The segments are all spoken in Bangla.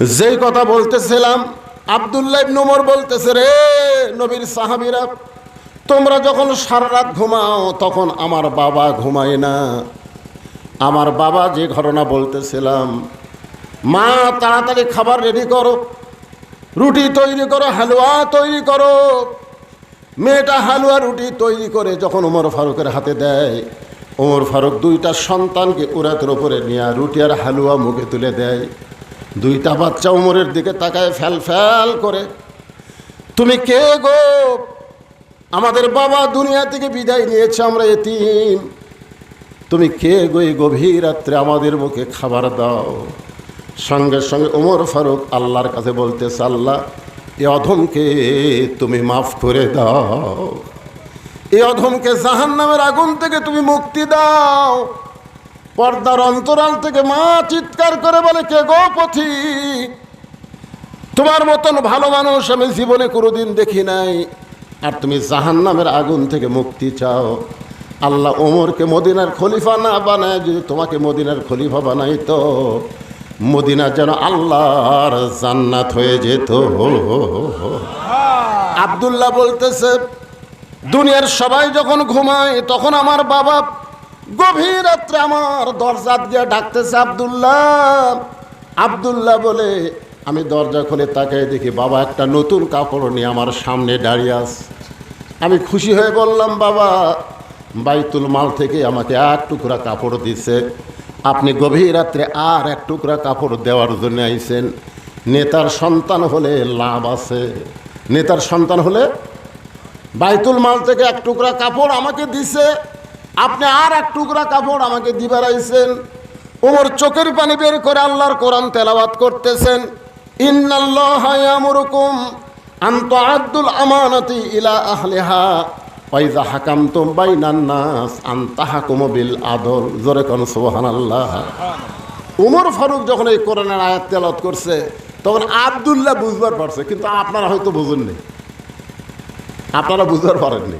যেই কথা বলতেছিলাম, আবদুল্লাহ নোমর বলতেছে, রে নবীর সাহাবীরা, তোমরা যখন সারা রাত ঘুমাও, তখন আমার বাবা ঘুমায় না। আমার বাবা যে ঘটনা বলতেছিলাম, মা, তাড়াতাড়ি খাবার রেডি করো, রুটি তৈরি করো, হালুয়া তৈরি করো। মেয়েটা হালুয়া রুটি তৈরি করে যখন ওমর ফারুকের হাতে দেয় ওমর ফারুক দুইটা সন্তানকে উরাতের ওপরে নিয়ে রুটি আর হালুয়া মুখে তুলে দেয়। দুইটা বাচ্চা উমরের দিকে তাকায় ফ্যাল ফ্যাল করে। তুমি কে গো? আমাদের বাবা দুনিয়া থেকে বিদায় নিয়েছে আমরা এতিম। তুমি কে গো এই গভীর রাত্রে আমাদের মুখে খাবার দাও? সঙ্গে সঙ্গে ওমর ফারুক আল্লাহর কাছে বলতেছে, আল্লাহ, এ অধমকে তুমি মাফ করে দাও। এ অধমকে জাহান নামের আগুন থেকে তুমি মুক্তি দাও। পর্দার অন্তরাল থেকে মা চিৎকার করে বলে, কে গো পথিক তোমার মতন ভালো মানুষ আমি জীবনে কোনোদিন দেখি নাই। আর তুমি জাহান নামের আগুন থেকে মুক্তি চাও। আল্লাহ ওমরকে মদিনার খলিফা না বানায়, যদি তোমাকে মদিনার খলিফা বানাই তো মদিনা যেন আল্লাহর জান্নাত হয়ে যেত। আবদুল্লাহ বলতেছে, দুনিয়ার সবাই যখন ঘুমায়, তখন আমার বাবা গভীর রাত্রে আমার দরজা দিয়ে ডাকতেছে আবদুল্লাহ। আবদুল্লাহ বলে, আমি দরজা খুলে তাকাই দেখি বাবা একটা নতুন কাপড় নিয়ে আমার সামনে দাঁড়িয়ে আস আমি খুশি হয়ে বললাম, বাবা, বাইতুল মাল থেকে আমাকে এক টুকরা কাপড় দিছে। আপনি গভীর রাত্রে আর এক টুকরা কাপড় দেওয়ার জন্য আইছেন। নেতার সন্তান হলে লাভ আছে। নেতার সন্তান হলে বাইতুল মাল থেকে এক টুকরা কাপড় আমাকে দিছে। আপনি আর এক টুকরা কাপড় আমাকে দিবার আইছেন ওমর চোখের পানি বের করে আল্লাহর কোরআন তেলাওয়াত করতেছেন। ইন্নাল্লাহ ইয়ামুরুকুম আন তুআদ্দুল আমানাতি ইলা আহলিহা। ওয়াইজা হাকামতুম বাইনান নাস আন তাহকুমু বিল আদল। জোরে কোন সুবহানাল্লাহ। উমর ফারুক যখন এই কোরআনের আয়াত তেলাওয়াত করছে, তখন আব্দুল্লাহ বুঝবার পারছে, কিন্তু আপনারা হয়তো বুঝেননি। আপনারা বুঝতে পারেননি।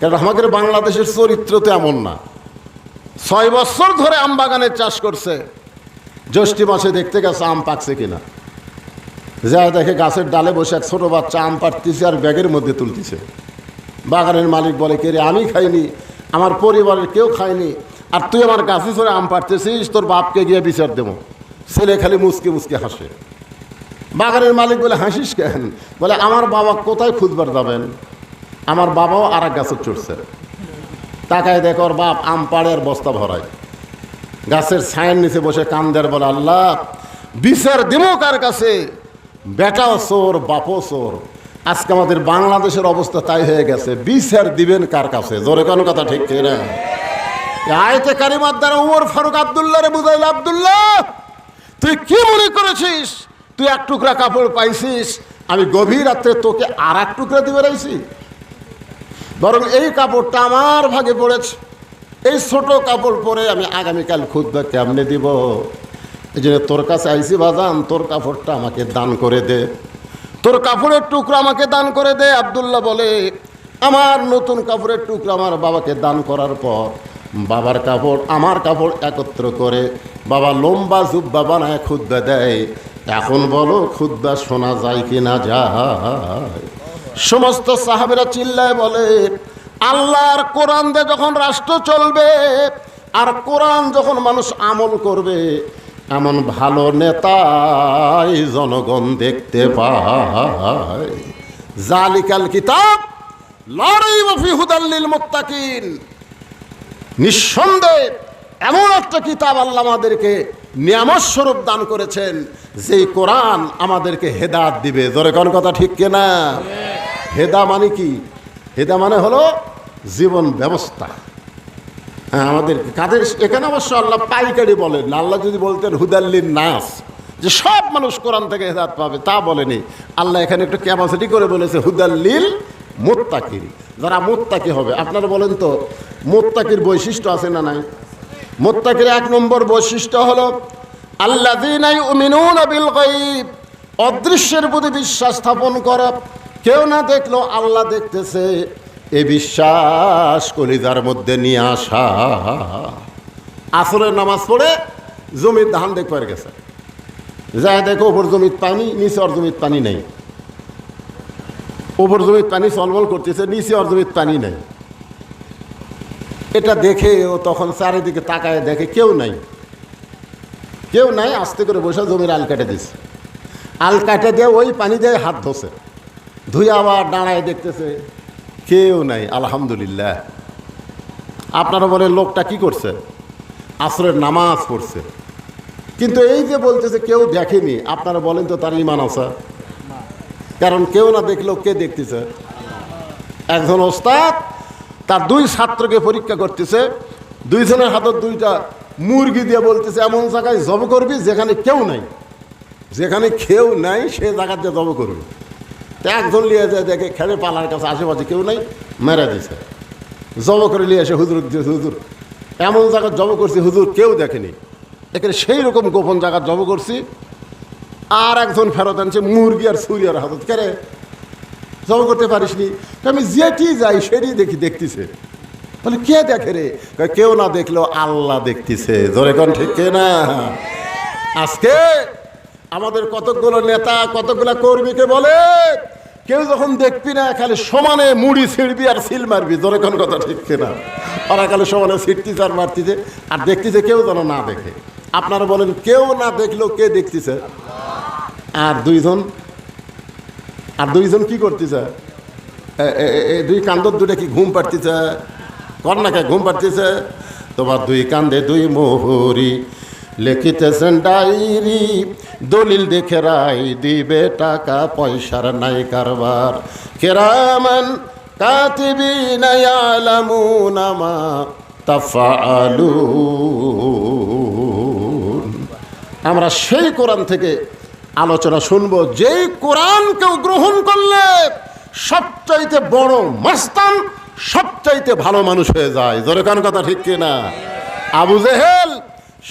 কারণ আমাদের বাংলাদেশের চরিত্র তো এমন না। ছয় বছর ধরে আম বাগানের চাষ করছে। জ্যৈষ্ঠী মাসে দেখতে গেছে আম পাকছে কিনা। যা দেখে গাছের ডালে বসে এক ছোটো বাচ্চা আম পাড়তেছে আর ব্যাগের মধ্যে তুলতেছে। বাগানের মালিক বলে, কে রে, আমি খাইনি, আমার পরিবারের কেউ খায়নি আর তুই আমার গাছে ধরে আম পাড়তেছিস, তোর বাপকে গিয়ে বিচার দেবো। ছেলে খালি মুসকে মুসকে হাসে। বাগানের মালিক বলে, হাসিস কেন? বলে, আমার বাবা কোথায় খুঁজবার যাবেন? আমার বাবাও আর এক গাছে চড়ছে। তাকায় দেখো ওর বাপ আম পাড়ের বস্তা ভরায়। গাছের ছায়ের নিচে বসে কান্দের বলে, আল্লাহ বিচার দেবো কার কাছে? বেটাও চোর, বাপও চোর। আজকে আমাদের বাংলাদেশের অবস্থা তাই হয়ে গেছে। বিচার দিবেন কার কাছে? জোরে কোনো কথা ঠিক না? আয়তে কারিমার দ্বারা উমর ফারুক আবদুল্লাহ রে বুঝাইল, আবদুল্লাহ, তুই কি মনে করেছিস? তুই এক টুকরা কাপড় পাইছিস, আমি গভীর রাত্রে তোকে আর এক টুকরা দিয়ে বেড়াইছি? বরং এই কাপড়টা আমার ভাগে পড়েছে। এই ছোট কাপড় পরে আমি আগামীকাল খুদ্া কেমনে দিব? এই জন্য তোর কাছে আইসি বাজান, তোর কাপড়টা আমাকে দান করে দে। তোর কাপড়ের টুকরা আমাকে দান করে দে, আবদুল্লাহ বলে, আমার নতুন কাপড়ের টুকরা আমার বাবাকে দান করার পর বাবার কাপড়, আমার কাপড় একত্র করে বাবা লম্বা জুব্বা বানায় খুদ্া দেয়। এখন বলো খুদ্া শোনা যায় কি না যায়? সমস্ত সাহাবেরা চিল্লায় বলে, আল্লাহর কোরআন দিয়ে যখন রাষ্ট্র চলবে, আর কোরআন যখন মানুষ আমল করবে, এমন ভালো নেতাই জনগণ দেখতে পায়। জালিকাল কিতাব, লড়াই হুদাল্লিল মুত্তাকিন। নিঃসন্দেহে এমন একটা কিতাব আল্লাহ আমাদেরকে নিয়ামত স্বরূপ দান করেছেন, যেই কোরআন আমাদেরকে হেদাত দিবে। ধরে কোন কথা ঠিক কিনা? হেদা মানে কি? হেদা মানে হলো জীবন ব্যবস্থা। হ্যাঁ আমাদের কাদের এখানে অবশ্য আল্লাহ পাইকারি বলেন, আল্লাহ যদি বলতেন হুদাল্লিন নাস, যে সব মানুষ কোরআন থেকে হেদাত পাবে, তা বলেনি। আল্লাহ এখানে একটু ক্যাপাসিটি করে বলেছে, হুদাল্লিল মোত্তাকির। যারা মোত্তাকি হবে, আপনারা বলেন তো, মোত্তাকির বৈশিষ্ট্য আছে না নাই? মোত্তাকির এক নম্বর বৈশিষ্ট্য হলো আল্লাহ অদৃশ্যের প্রতি বিশ্বাস স্থাপন করা। কেউ না দেখল আল্লাহ দেখতেছে। এ বিশ্বাস কলিজার মধ্যে নিয়ে আসা। আসরের নামাজ পড়ে জমির ধান দেখবার গেছে। যায় দেখো, ওপর জমির পানি, নিচে অর জমির পানি নেই। ওপর জমির পানি চলমল করতেছে, নিচে অর জমির পানি নেই। এটা দেখে ও তখন চারিদিকে তাকায় দেখে কেউ নাই। কেউ নাই, আস্তে করে বসে জমির আল কেটে দিছে। আল কাটে দিয়ে ওই পানি দিয়ে হাত ধোছে ধুয়ে আবার দাঁড়ায় দেখতেছে। কেউ নাই, আলহামদুলিল্লাহ। আপনারা বলেন, লোকটা কি করছে? আসরের নামাজ পড়ছে। কিন্তু এই যে বলতেছে, কেউ দেখেনি। আপনারা বলেন তো, তার ইমান আছে? কারণ কেউ না দেখলেও কে দেখতেছে? একজন ওস্তাদ, তার দুই ছাত্রকে পরীক্ষা করতেছে। দুইজনের হাতত দুইটা মুরগি দিয়ে বলতেছে, এমন জায়গায় জব করবি যেখানে কেউ নাই। যেখানে কেউ নাই, সে জায়গার দিয়ে জব করবি। তো একজন লিয়ে যায়, দেখে খেলে পালার কাছে আশেপাশে কেউ নাই, মেরে দিছে। জব করে নিয়ে এসে হুজুর হুজুর, এমন জায়গায় জব করছি হুজুর কেউ দেখেনি। এখানে সেই রকম গোপন জায়গা জব করছি, আর একজন ফেরত আনছে মুরগি আর সুরিয়ার হাতত কেরে জব করতে পারিসনি? তো আমি যেটি যাই সেটি দেখি, দেখতেছে। বলে, কে দেখে রে? কেউ না দেখলেও আল্লাহ দেখতেছে। ধরে কোন ঠিক কে না? আজকে আমাদের কতকগুলো নেতা কতগুলো কর্মীকে বলে কেউ যখন দেখবি না, খালি সমানে মুড়ি ছিঁড়বি আর সিল মারবি ধরে কোন কথা ঠিক না ওরা খালি সমানে ছিটতিছে আর মারতিছে, আর দেখতেছে কেউ যেন না দেখে। আপনারা বলেন, কেউ না দেখলেও কে দেখতেছে? আর দুইজন আর দুইজন কি করতেছে? দুই কান্দর দুটা কি ঘুম পাড়তেছে? কে ঘুম পাড়তেছে? তোমার দুই কান্দে দুই মোহরি লিখিতেছেন ডায়েরি, দলিল দেখে রাই দিবে টাকা, পয়সার নাই কারবার। কেরামান কাতিবিনা ইয়ালামুনা মা তাফআলুন। আমরা সেই কোরআন থেকে আলোচনা শুনব, যেই কোরআন কেউ গ্রহণ করলে সবচাইতে বড় মাস্তান, সবচাইতে ভালো মানুষ হয়ে যায়। জোরে কান কথা ঠিক কিনা? আবু জেহেল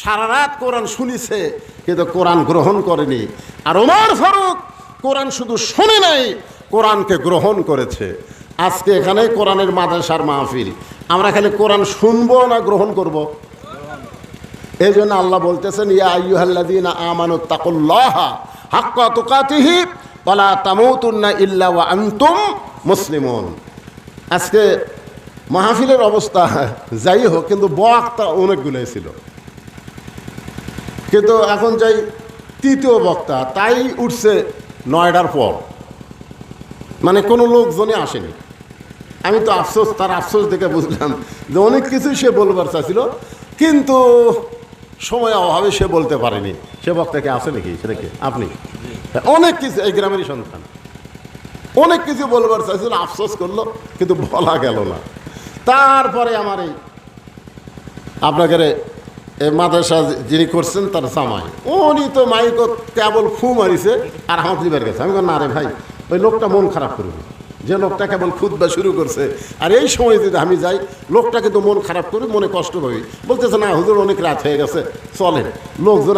সারা রাত কোরআন শুনিছে, কিন্তু কোরআন গ্রহণ করেনি। আর ওমর ফারুক কোরআন শুধু শুনে নাই, কোরআনকে গ্রহণ করেছে। আজকে এখানে কোরআনের মাদ্রাসার মাহফিল। আমরা খালি কোরআন শুনব না গ্রহণ করব। এই জন্য আল্লাহ বলতেছেন, ইয়া আইয়ুহাল্লাযীনা আমানু তাকুল্লাহা হাক্কা তুকাতিহি, ওয়ালা তামুতুন্না ইল্লা আনতুম মুসলিমুন। আজকে মাহফিলের অবস্থা যাই হোক, কিন্তু বক্তা অনেকগুলোই ছিল। কিন্তু এখন যাই তৃতীয় বক্তা, তাই উঠছে নয়ডার পর। মানে কোনো লোকজনই আসেনি। আমি তো আফসোস, তার আফসোস দেখে বুঝলাম যে অনেক কিছুই সে বলবার চাইছিল, কিন্তু সময় অভাবে সে বলতে পারেনি। সে বক্তাকে আসে নাকি? সেটা কি আপনি? অনেক কিছু, এই গ্রামেরই সন্তান। অনেক কিছু বলবার চাইছিল, আফসোস করল, কিন্তু বলা গেল না। তারপরে আমার এই আপনাকে মাদ্রাসা যিনি করছেন, তার জামাই। উনি তো মাইক কেবল ফু মারিছে আর হাত দিবার গেছে। আমি না রে ভাই, ওই লোকটা মন খারাপ করবে। যে লোকটা কেবল খুদবা শুরু করছে। আর এই সময় যদি আমি যাই, লোকটা কিন্তু মন খারাপ করে মনে কষ্ট হবে বলতেছে, না, হুজুর, অনেক রাত হয়ে গেছে। চলেন। লোকজন